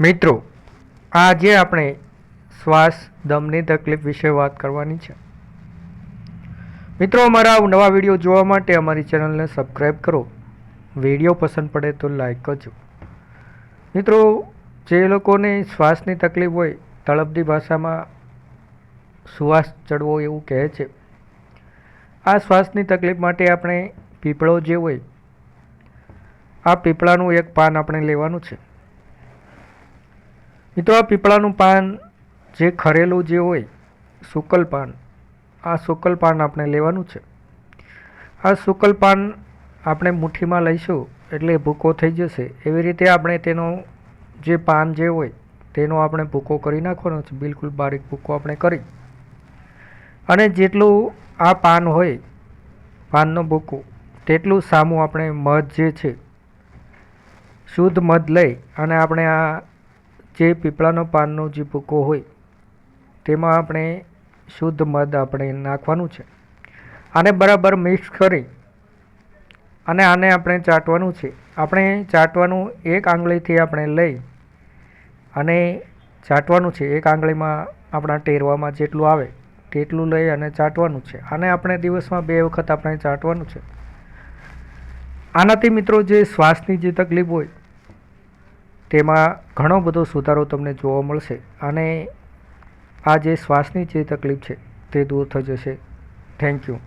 મિત્રો, આજે આપણે શ્વાસ, દમની તકલીફ વિશે વાત કરવાની છે. મિત્રો, અમારા નવા વીડિયો જોવા માટે અમારી ચેનલને સબસ્ક્રાઈબ કરો. વીડિયો પસંદ પડે તો લાઈક કરજો. મિત્રો, જે લોકોને શ્વાસની તકલીફ હોય, તળપદી ભાષામાં શ્વાસ ચડવો એવું કહે છે. આ શ્વાસની તકલીફ માટે આપણે પીપળો જે હોય, આ પીપળાનું એક પાન આપણે લેવાનું છે. મિત્રો, આ પીપળાનું પાન જે ખરેલું જે હોય, સુકલ પાન, આ સુકલ પાન આપણે લેવાનું છે. આ સુકલ પાન આપણે મુઠ્ઠીમાં લઈશું એટલે ભૂકો થઈ જશે. એવી રીતે આપણે તેનો જે પાન જે હોય, તેનો આપણે ભૂકો કરી નાખવાનો છે. બિલકુલ બારીક ભૂકો આપણે કરી. અને જેટલું આ પાન હોય, પાનનો ભૂકો, તેટલું સામું આપણે મધ જે છે, શુદ્ધ મધ લઈ અને આપણે આ જે પીપળાનો પાનનો જે ભૂકો હોય, તેમાં આપણે શુદ્ધ મધ આપણે નાખવાનું છે. આને બરાબર મિક્સ કરી અને આને આપણે ચાટવાનું છે. આપણે ચાટવાનું એક આંગળીથી આપણે લઈ અને ચાટવાનું છે. એક આંગળીમાં આપણા ટેરવામાં જેટલું આવે તેટલું લઈ અને ચાટવાનું છે. આને આપણે દિવસમાં બે વખત આપણે ચાટવાનું છે. આનાથી મિત્રો જે શ્વાસની જે તકલીફ હોય તેમાં ઘણો બધો સુધારો તમને જોવા મળશે અને આ જે શ્વાસની જે તકલીફ છે તે દૂર થઈ જશે. Thank you